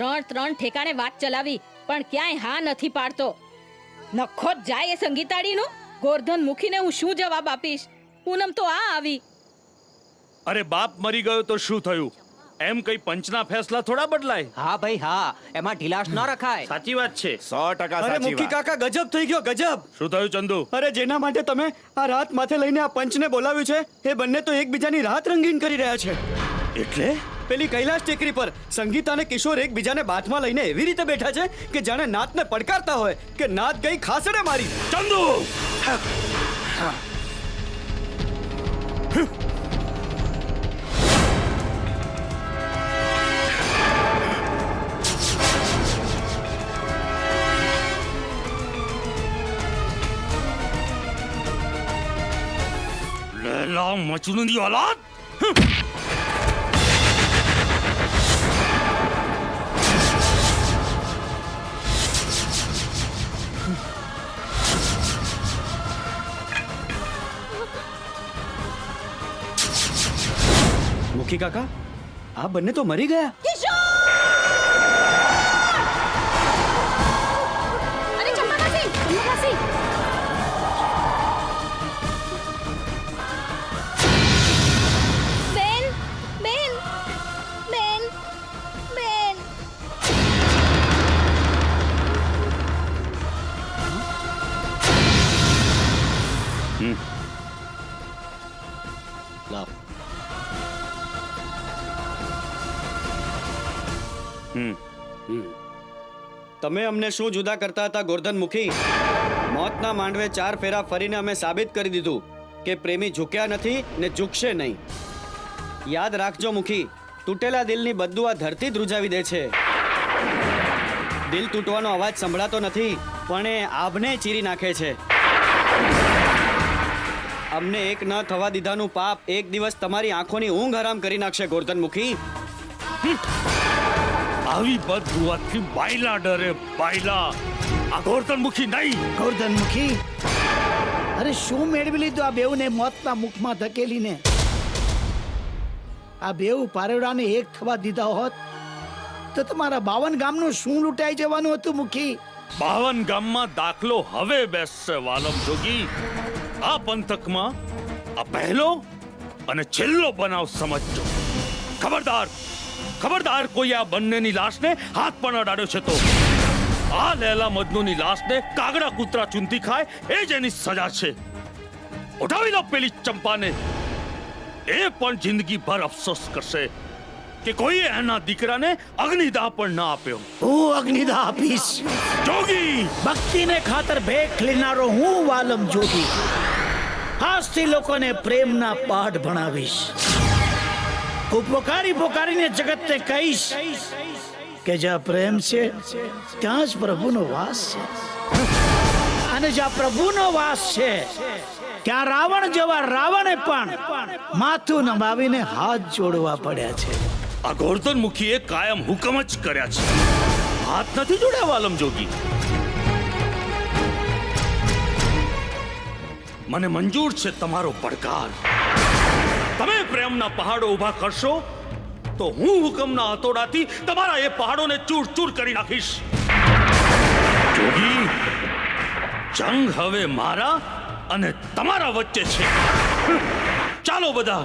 ત્રણ ત્રણ ઠેકાણે વાત ચલાવી પણ ક્યાંય હા નથી પાડતો. નખો જ જાય એ સંગીતાડીનો? ગોરધન મૂકીને હું શું જવાબ આપીશ? પૂનમ તો આ આવી. અરે બાપ મરી ગયો તો શું થયું? એમ કઈ પંચના ફેસલા થોડા બદલાય? હા ભાઈ હા. એમાં ઢીલાશ ન રખાય. સાચી વાત છે. સો ટકા અરે સાચી મુખી વાત. કાકા ગજબ થઈ ગયો ગજબ. શું થયું ચંદુ? અરે જેના માટે તમે આ રાત માથે લઈને આ પંચને બોલાવ્યું છે એ બંને તો એકબીજાની રાત રંગીન કરી રહ્યા છે. એટલે? પેલી કૈલાશ ટેકરી પર. સંગીત અને કિશોર એકબીજાને બાથમાં લઈને એવી રીતે બેઠા છે કે જાણે નાતને પડકારતા હોય કે નાત ગઈ ખાસડે મારી. ચંદુ! મચુનની ઓલાદ મુખી કાકા આ બંને તો મરી ગયા. તમે અમને શું જુદા કરતા હતા, ગોરધન મુખી? મોતના માંડવે ચાર ફેરા ફરીને અમે સાબિત કરી દીધું કે પ્રેમી ઝૂક્યા નથી ને ઝૂકશે નહીં. યાદ રાખજો મુખી, તૂટેલા દિલની બધું આ ધરતી ધ્રુજાવી દે છે. દિલ તૂટવાનો અવાજ સંભળાતો નથી, પણ એ આભને ચીરી નાખે છે. અમને એક ન થવા દીધાનું પાપ એક દિવસ તમારી આંખોની ઊંઘ હરામ કરી નાખશે, ગોરધન મુખી. આવી બદુઆથી બાયલા ડરે બાયલા. આ ગોરધન મુખી નહીં. ગોરધન મુખી અરે શું મેળવી લીધું આ બેઉને મોતના મુખમાં ધકેલીને? આ બેઉ પારેડાને એક થવા દીધા હોત તો તમારા બાવન ગામનું શું લૂંટાઈ જવાનું હતું મુખી? બાવન ગામમાં દાખલો હવે બેસશે વાલમ જોગી. આ પંથકમાં આ પહેલો અને છેલ્લો બનાવ સમજજો. ખબરદાર. ખબરદાર કોઈ આ બંનેની લાશને હાથ પણ અડાડ્યો છે તો. આ લેલા મજનુની લાશને કાગડા કૂતરા ચૂંટી ખાય એ જ એની સજા છે. ઉઠાવી લો પેલી ચંપાને. એ પણ જિંદગી ભર અફસોસ કરશે કે કોઈએ એના દીકરાને અગ્નિદાહ પણ ના આપ્યો. હું અગ્નિદાહ આપીશ. જોગી! ભક્તિને ખાતર ભેખ લેનારો હું વાલમ જોગી. આજથી લોકોને પ્રેમના પાઠ ભણાવીશ. હું પોકારી પોકારીને જગતને કહીશ કે જ્યાં પ્રેમ છે ત્યાં જ પ્રભુનો વાસ છે અને જ્યાં પ્રભુનો વાસ છે ત્યાં રાવણ જેવા રાવણે પણ માથું નમાવીને હાથ જોડવા પડ્યા છે આ ગોર્ધન મુખીએ કાયમ હુકમ જ કર્યા છે। હાથ નથી જોડ્યા વાલમ જોગી। મને મંજૂર છે તમારો પડકાર। તમે પ્રેમના પહાડો ઊભા કરશો, તો હું હુકમના હતોડાથી તમારા એ પહાડોને ચૂર ચૂર કરી નાખીશ. જોગી, જંગ હવે મારા અને તમારા વચ્ચે છે. ચાલો બધા